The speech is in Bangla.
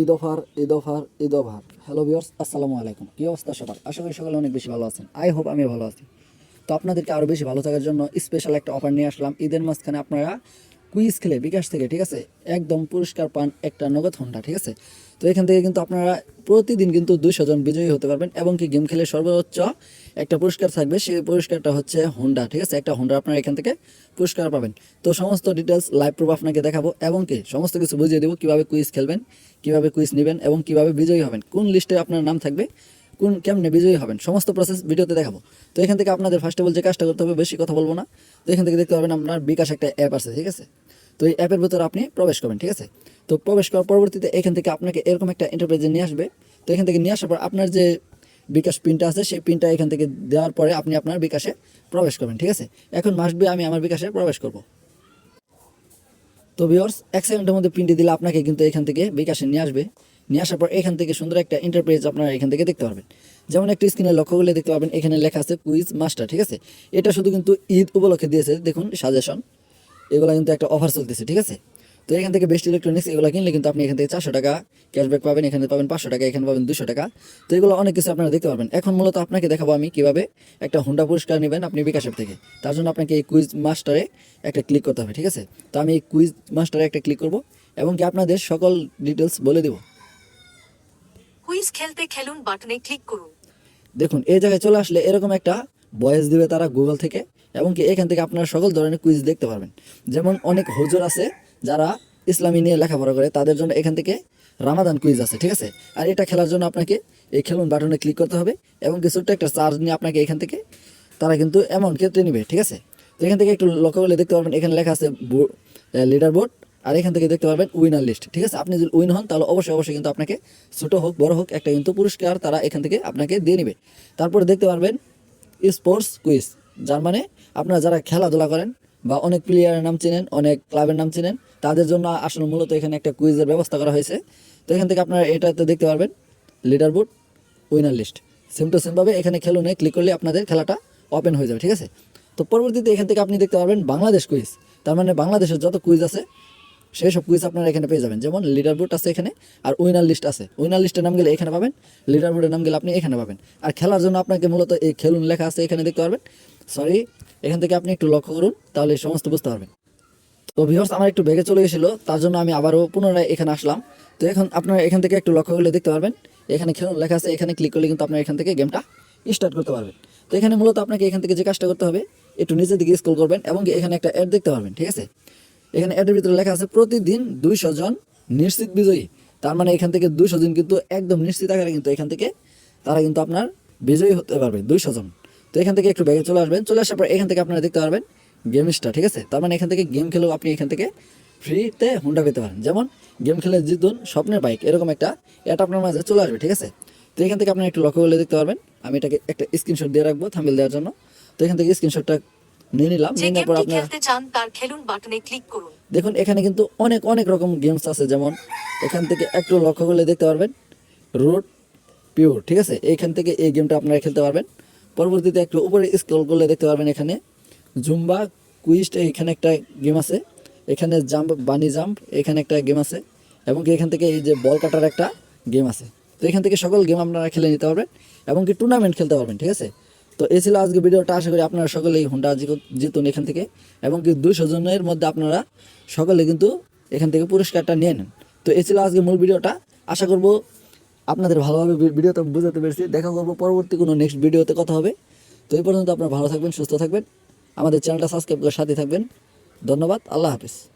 Eid offer Eid offer Eid offer. Hello viewers আসসালামু আলাইকুম। কী অবস্থা সবার? আশা করি সকালে অনেক বেশি ভালো আছেন। আই হোপ আমি ভালো আছি। তো আপনাদেরকে আরও বেশি ভালো থাকার জন্য স্পেশাল একটা অফার নিয়ে আসলাম। ঈদের মাঝখানে আপনারা কুইজ খেলে বিকাশ থেকে, ঠিক আছে? একদম পুরস্কার পান একটা নগদ হোন্ডা, ঠিক আছে? তো এখান থেকে কিন্তু আপনারা প্রতিদিন কিন্তু দুইশো জন বিজয়ী হতে পারবেন এবং কি গেম খেলে সর্বোচ্চ একটা পুরস্কার থাকবে, সেই পুরস্কারটা হচ্ছে হোন্ডা, ঠিক আছে? একটা হোন্ডা আপনারা এখান থেকে পুরস্কার পাবেন। তো সমস্ত ডিটেলস লাইভ প্রুফ আপনাকে দেখাবো এবং কি সমস্ত কিছু বুঝিয়ে দেবো কীভাবে কুইজ খেলবেন, কীভাবে কুইজ নেবেন এবং কীভাবে বিজয়ী হবেন, কোন লিস্টে আপনার নাম থাকবে, কোন কেমনে বিজয়ী হবেন, সমস্ত প্রসেস ভিডিওতে দেখাবো। তো এখান থেকে আপনাদের ফার্স্টে বল যে কাজটা করতে হবে, বেশি কথা বলব না। তো এখান থেকে দেখতে পাবেন আপনার বিকাশ একটা অ্যাপ আছে, ঠিক আছে? তো এই অ্যাপের ভিতরে আপনি প্রবেশ করবেন, ঠিক আছে? তো প্রবেশ করার পরবর্তীতে এখান থেকে আপনাকে এরকম একটা এন্টারপ্রাইজে নিয়ে আসবে। তো এখান থেকে নিয়ে আসার পর আপনার যে বিকাশ পিনটা আছে, সেই পিনটা এখান থেকে দেওয়ার পরে আপনি আপনার বিকাশে প্রবেশ করবেন, ঠিক আছে? এখন মাসবে আমি আমার বিকাশে প্রবেশ করব। তো ভিওর্স এক সেকেন্ডের মধ্যে প্রিন্টে দিলে আপনাকে কিন্তু এখান থেকে বিকাশে নিয়ে আসবে। নিয়ে আসার পর এখান থেকে সুন্দর একটা ইন্টারপ্রাইজ আপনারা এখান থেকে দেখতে পারবেন। যেমন একটা স্ক্রিনে লক্ষ্য করলে দেখতে পাবেন, এখানে লেখা আছে কুইজ মাস্টার ঠিক আছে? এটা শুধু কিন্তু ঈদ উপলক্ষে দিয়েছে, দেখুন সাজেশন এগুলো কিন্তু একটা অফার চলতেছে ঠিক আছে? তো এখান থেকে বেস্ট ইলেকট্রনিক্স এগুলো কিনলে কিন্তু আপনি এখান থেকে চারশো টাকা ক্যাশব্যাক পাবেন এখানে পাবেন পাঁচশো টাকা এখানে পাবেন দুশো টাকা। তো এগুলো অনেক কিছু আপনারা দেখতে পারবেন। এখন মূলত আপনাকে দেখাবো আমি কীভাবে একটা হোন্ডা পুরস্কার নেবেন আপনি বিকাশ থেকে। তার জন্য আপনাকে এই কুইজ মাস্টারে একটা ক্লিক করতে হবে ঠিক আছে? তো আমি এই কুইজ মাস্টারে একটা ক্লিক করব এবং কি আপনাদের সকল ডিটেলস বলে দেবো। কুইজ খেলতে খেলুন বাটনে ক্লিক করুন। দেখুন এই জায়গায় চলে আসলে এরকম একটা ভয়েস দিবে তারা গুগল থেকে। এবং কি এখান থেকে আপনারা সকল ধরনের কুইজ দেখতে পারবেন। যেমন অনেক হুজুর আছে যারা ইসলামী নিয়ে লেখাপড়া করে, তাদের জন্য এখান থেকে রামাদান কুইজ আছে, ঠিক আছে? আর এটা খেলার জন্য আপনাকে এই খেলুন বাটনে ক্লিক করতে হবে এবং কি ছোট্ট একটা চার্জ নিয়ে আপনাকে এখান থেকে তারা কিন্তু অ্যামাউন্ট কেটে নেবে, ঠিক আছে? তো এখান থেকে একটু লক্ষ্য করলে দেখতে পারবেন, এখানে লেখা আছে লিডার বোর্ড আর এখান থেকে দেখতে পারবেন উইনার লিস্ট ঠিক আছে? আপনি যদি উইন হন, তাহলে অবশ্যই অবশ্যই কিন্তু আপনাকে ছোটো হোক, বড় হোক, একটা কিন্তু পুরস্কার তারা এখান থেকে আপনাকে দিয়ে নেবে। তারপরে দেখতে পারবেন স্পোর্টস কুইজ যার মানে আপনারা যারা খেলাধুলা করেন বা অনেক প্লেয়ারের নাম চেনেন, অনেক ক্লাবের নাম চেনেন, তাদের জন্য আসলে মূলত এখানে একটা কুইজের ব্যবস্থা করা হয়েছে। তো এখান থেকে আপনারা এটাতে দেখতে পারবেন leader board winner list same to সেমভাবে এখানে খেলুনে ক্লিক করলে আপনাদের খেলাটা ওপেন হয়ে যাবে, ঠিক আছে? তো পরবর্তীতে এখান থেকে আপনি দেখতে পারবেন বাংলাদেশ কুইজ তার মানে বাংলাদেশের যত কুইজ আছে সেই সব কুইজ আপনারা এখানে পেয়ে যাবেন। যেমন লিডার বোর্ড আছে এখানে, আর উইনার লিস্ট আছে। উইনার লিস্টের নাম গেলে এখানে পাবেন লিডার বোর্ডের নাম গেলে আপনি এখানে পাবেন। আর খেলার জন্য আপনাকে মূলত এই খেলুন লেখা আছে, এখানে দেখতে পারবেন। সরি এখান থেকে আপনি একটু লক্ষ্য করুন, তাহলে সমস্ত বুঝতে পারবেন। তো ভিউয়ার্স আমার একটু বেগে চলে গেছিল তার জন্য আমি আবারও পুনরায় এখানে আসলাম। তো এখন আপনারা এখান থেকে একটু লক্ষ্য করলে দেখতে পারবেন, এখানে খেলুন লেখা আছে, এখানে ক্লিক করলে কিন্তু আপনারা এখান থেকে গেমটা স্টার্ট করতে পারবেন। তো এখানে মূলত আপনাকে এখান থেকে যে কাজটা করতে হবে, একটু নিচের দিকে স্ক্রল করবেন এবং এখানে একটা অ্যাড দেখতে পারবেন, ঠিক আছে? এখানে অ্যাডের ভিতরে লেখা আছে, প্রতিদিন দুইশো জন নিশ্চিত বিজয়ী। তার মানে এখান থেকে দুইশো জন কিন্তু একদম নিশ্চিত আকারে কিন্তু এখান থেকে তারা কিন্তু আপনার বিজয়ী হতে পারবে, দুইশো জন। তো এখান থেকে একটু ব্যাগে চলে আসবেন। চলে আসার পর এখান থেকে আপনারা দেখতে পারবেন গেমসটা ঠিক আছে? তার মানে এখান থেকে গেম খেলেও আপনি এখান থেকে ফ্রিতে হুন্ডা পেতে পারেন। যেমন গেম খেলে জিতুন স্বপ্নের বাইক এরকম একটা এটা আপনার মাঝে চলে আসবে ঠিক আছে? তো এখান থেকে আপনি একটু লক্ষ্য করলে দেখতে পারবেন। আমি এটাকে একটা স্ক্রিনশট দিয়ে রাখব থাম্বেল দেওয়ার জন্য। তো এখান থেকে স্ক্রিনশটটা নিয়ে নিলাম। নিয়ে নেওয়ার পর আপনার খেলতে চান তার খেলুন বাটনে ক্লিক করুন। দেখুন এখানে কিন্তু অনেক অনেক রকম গেমস আছে। যেমন এখান থেকে একটু লক্ষ্য করলে দেখতে পারবেন রোড পিওর ঠিক আছে? এইখান থেকে এই গেমটা আপনারা খেলতে পারবেন। পরবর্তীতে একটু উপরে স্ক্রল করলে দেখতে পারবেন এখানে। জুম্বা কুইস্ট এখানে একটা গেম আছে। এখানে জাম্প বানি জাম্প এখানে একটা গেম আছে। এবং কি এখান থেকে এই যে বল কাটার একটা গেম আছে। তো এখান থেকে সকল গেম আপনারা খেলে নিতে পারবেন এবং কি টুর্নামেন্ট খেলতে পারবেন, ঠিক আছে? তো এই ছিল আজকে ভিডিওটা। আশা করি আপনারা সকলেই হুন্ডা জিত- জিতুন এখান থেকে। এবং কি দুইশো জনের মধ্যে আপনারা সকলে কিন্তু এখান থেকে পুরস্কারটা নিয়ে নেন। তো এই ছিল আজকে মূল ভিডিওটা। আশা করব আপনাদের ভালোভাবে ভিডিওতে বুঝাতে পেরেছি। দেখা করব পরবর্তী কোনো নেক্সট ভিডিওতে কথা হবে। তো এই পর্যন্ত আপনারা ভালো থাকবেন, সুস্থ থাকবেন। আমাদের চ্যানেলটা সাবস্ক্রাইব করে সাথে থাকবেন। ধন্যবাদ, আল্লাহ হাফিজ।